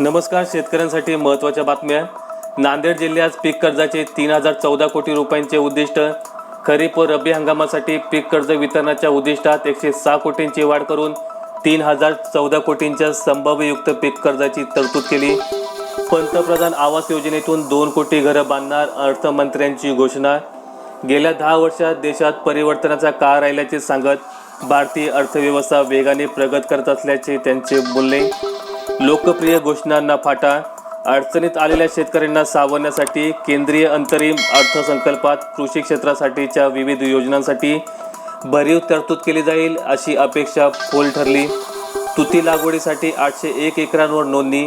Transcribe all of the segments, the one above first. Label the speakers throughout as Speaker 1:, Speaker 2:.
Speaker 1: नमस्कार शेतकऱ्यांसाठी महत्त्वाच्या बातम्या. नांदेड जिल्ह्यात पीक कर्जाचे तीन हजार चौदा कोटी रुपयांचे उद्दिष्ट खरीप व रब्बी हंगामासाठी पीक कर्ज वितरणाच्या उद्दिष्टात एकशे सहा कोटींची वाढ करून तीन हजार चौदा कोटींच्या संभाव्ययुक्त पीक कर्जाची तरतूद केली. पंतप्रधान आवास योजनेतून दोन कोटी घरं बांधणार अर्थमंत्र्यांची घोषणा. गेल्या दहा वर्षात देशात परिवर्तनाचा काळ राहिल्याचे सांगत भारतीय अर्थव्यवस्था वेगाने प्रगत करत असल्याचे त्यांचे बोलणे. लोकप्रिय घोषणांना फाटा अडचणीत आलेल्या शेतकऱ्यांना सावरण्यासाठी केंद्रीय अंतरिम अर्थसंकल्पात कृषी क्षेत्रासाठीच्या विविध योजनांसाठी भरीव तरतूद केली जाईल अशी अपेक्षा फोल ठरली. तुती लागवडीसाठी आठशे एक एकरांवर नोंदणी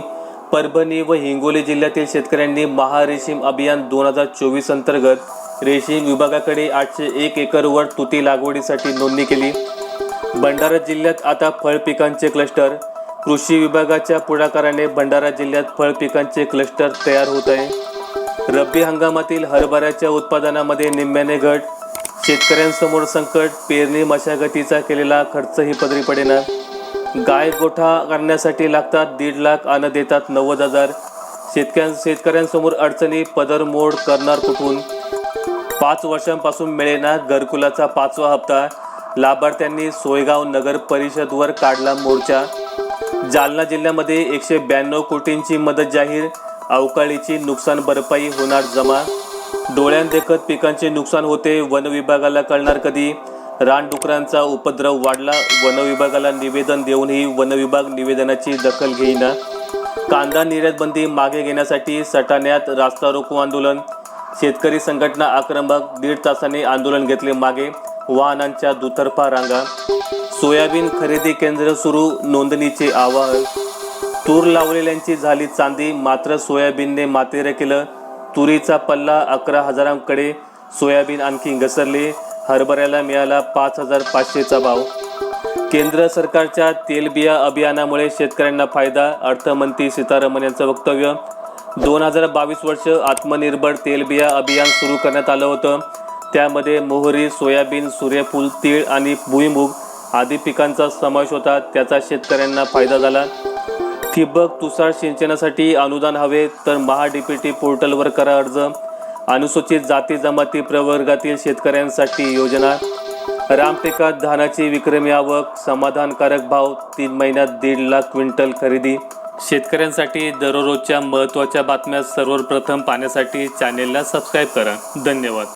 Speaker 1: परभणी व हिंगोली जिल्ह्यातील शेतकऱ्यांनी महारेशीम अभियान दोन हजार चोवीस अंतर्गत रेशीम विभागाकडे आठशे एक एकरवर तुती लागवडीसाठी नोंदणी केली. भंडारा जिल्ह्यात आता फळ पिकांचे क्लस्टर कृषी विभागाच्या पुढाकाराने भंडारा जिल्ह्यात फळ पिकांचे क्लस्टर तयार होत आहे. रब्बी हंगामातील हरभऱ्याच्या उत्पादनामध्ये निम्म्याने घट शेतकऱ्यांसमोर संकट पेरणी मशागतीचा केलेला खर्चही पदरी पडेना गाय गोठा करण्यासाठी लागतात दीड लाख अन्न देतात नव्वद हजार. शेतकऱ्यां शेतकऱ्यांसमोर अडचणी पदरमोड करणार कुठून? पाच वर्षांपासून मिळेना घरकुलाचा पाचवा हप्ता. लाभार्थ्यांनी सोयगाव नगर परिषदवर काढला मोर्चा. जालना जिल्ह्यामध्ये एकशे ब्याण्णव कोटींची मदत जाहीर. अवकाळीची नुकसान भरपाई होणार जमा. डोळ्यांदेखत पिकांचे नुकसान होते वन विभागाला कळणार कधी? रानडुकरांचा उपद्रव वाढला वन विभागाला निवेदन देऊनही वन विभाग निवेदनाची दखल घेईना. कांदा निर्यात बंदी मागे घेण्यासाठी सटाण्यात रास्ता रोको आंदोलन. शेतकरी संघटना आक्रमक दीड तासाने आंदोलन घेतले मागे वाहनांच्या दुतर्फा रांगा. सोयाबीन खरेदी केंद्र सुरू नोंदणीचे आवाहन. तूर लावलेल्यांची झाली चांदी मात्र सोयाबीनने मातेर केलं. तुरीचा पल्ला अकरा हजारांकडे सोयाबीन आणखी घसरले. हरभऱ्याला मिळाला पाच हजार पाचशेचा भाव. केंद्र सरकारच्या तेलबिया अभियानामुळे शेतकऱ्यांना फायदा अर्थमंत्री सीतारामन यांचं वक्तव्य. दोन हजार बावीस वर्ष आत्मनिर्भर तेलबिया अभियान सुरू करण्यात आलं होतं. त्यामध्ये मोहरी सोयाबीन सूर्यफूल तीळ आणि भुईमुग आदी पिकांचा समावेश होता. त्याचा शेतकऱ्यांना फायदा झाला. ठिबक तुषार सिंचनासाठी अनुदान हवे तर महाडीपीटी पोर्टलवर करा अर्ज. अनुसूचित जाती जमाती प्रवर्गातील शेतकऱ्यांसाठी योजना. रामटेकात धानाची विक्रमी आवक समाधानकारक भाव तीन महिन्यात दीड लाख क्विंटल खरेदी. शेतकऱ्यांसाठी दररोजच्या महत्त्वाच्या बातम्या सर्वप्रथम पाहण्यासाठी चॅनेलला सबस्क्राईब करा. धन्यवाद.